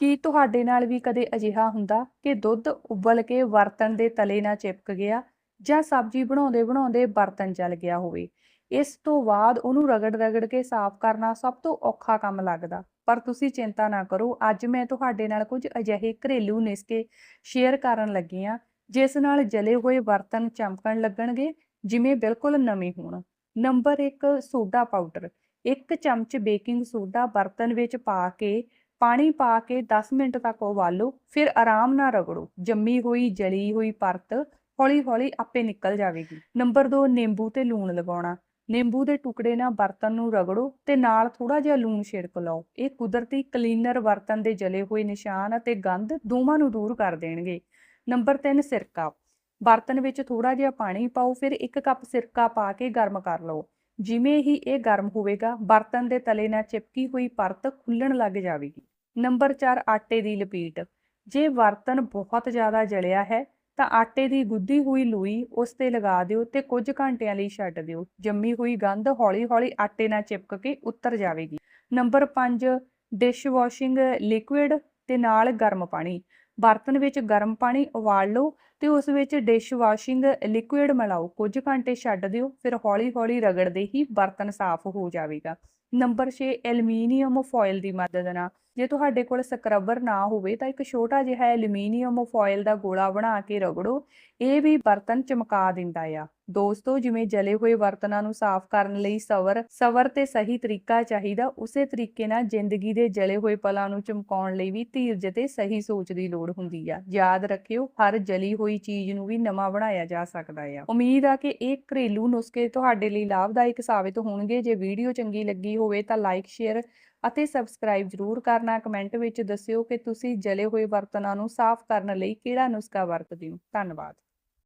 ਕੀ ਤੁਹਾਡੇ ਨਾਲ ਵੀ ਕਦੇ ਅਜਿਹਾ ਹੁੰਦਾ ਕਿ ਦੁੱਧ ਉਬਲ ਕੇ ਬਰਤਨ ਦੇ ਤਲੇ ਨਾਲ ਚਿਪਕ ਗਿਆ ਜਾਂ ਸਬਜ਼ੀ ਬਣਾਉਂਦੇ ਬਣਾਉਂਦੇ ਬਰਤਨ ਜਲ ਗਿਆ ਹੋਵੇ? ਇਸ ਤੋਂ ਬਾਅਦ ਉਹਨੂੰ ਰਗੜ-ਰਗੜ ਕੇ ਸਾਫ਼ ਕਰਨਾ ਸਭ ਤੋਂ ਔਖਾ ਕੰਮ ਲੱਗਦਾ। ਪਰ ਤੁਸੀਂ ਚਿੰਤਾ ਨਾ ਕਰੋ, ਅੱਜ ਮੈਂ ਤੁਹਾਡੇ ਨਾਲ ਕੁਝ ਅਜਿਹੇ ਘਰੇਲੂ ਨੁਸਖੇ ਸ਼ੇਅਰ ਕਰਨ ਲੱਗੀ ਹਾਂ, ਜਿਸ ਨਾਲ ਜਲੇ ਹੋਏ ਬਰਤਨ ਚਮਕਣ ਲੱਗਣਗੇ, ਜਿਵੇਂ ਬਿਲਕੁਲ ਨਵੇਂ ਹੋਣ। Number 1 soda powder. ਇੱਕ ਚਮਚ ਬੇਕਿੰਗ ਸੋਡਾ ਬਰਤਨ ਵਿੱਚ ਪਾ ਕੇ ਪਾਣੀ ਪਾ ਕੇ 10 ਮਿੰਟ ਤੱਕ ਉਬਾਲੋ, ਫਿਰ ਆਰਾਮ ਨਾਲ ਰਗੜੋ। ਜੰਮੀ ਹੋਈ, ਜਲੀ ਹੋਈ ਪਰਤ ਹੌਲੀ-ਹੌਲੀ ਆਪੇ ਨਿਕਲ ਜਾਵੇਗੀ। ਨੰਬਰ 2 ਨਿੰਬੂ ਤੇ ਲੂਣ ਲਗਾਉਣਾ। ਨਿੰਬੂ ਦੇ ਟੁਕੜੇ ਨਾਲ ਬਰਤਨ ਨੂੰ ਰਗੜੋ ਤੇ ਨਾਲ ਥੋੜਾ ਜਿਹਾ ਲੂਣ ਛਿੜਕ ਲਓ। ਇਹ ਕੁਦਰਤੀ ਕਲੀਨਰ ਬਰਤਨ ਦੇ ਜਲੇ ਹੋਏ ਨਿਸ਼ਾਨ ਅਤੇ ਗੰਧ ਦੋਵਾਂ ਨੂੰ ਦੂਰ ਕਰ ਦੇਣਗੇ। ਨੰਬਰ 3 ਸਿਰਕਾ। ਬਰਤਨ ਵਿੱਚ ਥੋੜਾ ਜਿਹਾ ਪਾਣੀ ਪਾਓ, ਫਿਰ 1 ਕੱਪ ਸਿਰਕਾ ਪਾ ਕੇ ਗਰਮ ਕਰ ਲਓ। ਜਿਵੇਂ ਹੀ ਇਹ ਗਰਮ ਹੋਵੇਗਾ, ਬਰਤਨ ਦੇ ਤਲੇ ਨਾਲ ਚਿਪਕੀ ਹੋਈ ਪਰਤ ਖੁੱਲਣ ਲੱਗ ਜਾਵੇਗੀ। ਨੰਬਰ 4 ਆਟੇ ਦੀ ਲਪੀਟ। ਜੇ ਬਰਤਨ ਬਹੁਤ ਜ਼ਿਆਦਾ ਜਲਿਆ ਹੈ, ਤਾਂ ਆਟੇ ਦੀ ਗੁੱਦੀ ਹੋਈ ਲੂਈ ਉਸ ਤੇ ਲਗਾ ਦਿਓ ਤੇ ਕੁਝ ਘੰਟਿਆਂ ਲਈ ਛੱਡ ਦਿਓ। ਜੰਮੀ ਹੋਈ ਗੰਧ ਹੌਲੀ-ਹੌਲੀ ਆਟੇ ਨਾਲ ਚਿਪਕ ਕੇ ਉਤਰ ਜਾਵੇਗੀ। ਨੰਬਰ 5 ਡਿਸ਼ ਵਾਸ਼ਿੰਗ ਲਿਕੁਇਡ ਤੇ ਨਾਲ ਗਰਮ ਪਾਣੀ। ਬਰਤਨ ਵਿੱਚ ਗਰਮ ਪਾਣੀ ਉਬਾਲ ਲਓ ਤੇ ਉਸ ਵਿੱਚ ਡਿਸ਼ ਵਾਸ਼ਿੰਗ ਲਿਕੁਇਡ ਮਿਲਾਓ। ਕੁਝ ਘੰਟੇ ਛੱਡ ਦਿਓ, ਫਿਰ ਹੌਲੀ-ਹੌਲੀ ਰਗੜਦੇ ਹੀ ਬਰਤਨ ਸਾਫ਼ ਹੋ ਜਾਵੇਗਾ। ਨੰਬਰ 6 ਐਲੂਮੀਨੀਅਮ ਫੋਇਲ ਦੀ ਮਦਦ ਨਾਲ। ਜੇ ਤੁਹਾਡੇ ਕੋਲ ਸਕਰਬਰ ਨਾ ਹੋਵੇ ਤਾਂ ਇੱਕ ਛੋਟਾ ਜਿਹਾ ਐਲੂਮੀਨੀਅਮ ਫੋਇਲ ਦਾ ਗੋਲਾ ਬਣਾ ਕੇ ਰਗੜੋ। ਇਹ ਵੀ ਬਰਤਨ ਚਮਕਾ ਦਿੰਦਾ ਆ। ਦੋਸਤੋ, ਜਿਵੇਂ ਜਲੇ ਹੋਏ ਬਰਤਨਾਂ ਨੂੰ ਸਾਫ਼ ਕਰਨ ਲਈ ਸਵਰ ਸਵਰ ਤੇ ਸਹੀ ਤਰੀਕਾ ਚਾਹੀਦਾ, ਉਸੇ ਤਰੀਕੇ ਨਾਲ ਜ਼ਿੰਦਗੀ ਦੇ ਜਲੇ ਹੋਏ ਪਲਾਂ ਨੂੰ ਚਮਕਾਉਣ ਲਈ ਵੀ ਧੀਰਜ ਤੇ ਸਹੀ ਸੋਚ ਦੀ ਲੋੜ ਹੁੰਦੀ ਆ। ਯਾਦ ਰੱਖਿਓ, ਹਰ ਜਲੀ ਹੋਈ ਚੀਜ਼ ਨੂੰ ਵੀ ਨਵਾਂ ਬਣਾਇਆ ਜਾ ਸਕਦਾ ਆ। ਉਮੀਦ ਆ ਕਿ ਇਹ ਘਰੇਲੂ ਨੁਸਖੇ ਤੁਹਾਡੇ ਲਈ ਲਾਭਦਾਇਕ ਸਾਬਿਤ ਹੋਣਗੇ। ਜੇ ਵੀਡੀਓ ਚੰਗੀ ਲੱਗੀ ਹੋਵੇ ਤਾਂ ਲਾਈਕ, ਸ਼ੇਅਰ ਅਤੇ ਸਬਸਕ੍ਰਾਈਬ ਜ਼ਰੂਰ ਕਰਨਾ ਕਮੈਂਟ ਵਿੱਚ ਦੱਸਿਓ ਕਿ ਤੁਸੀਂ ਜਲੇ ਹੋਏ ਬਰਤਨਾਂ ਨੂੰ ਸਾਫ਼ ਕਰਨ ਲਈ ਕਿਹੜਾ ਨੁਸਖਾ ਵਰਤਦੇ ਹੋ। ਧੰਨਵਾਦ।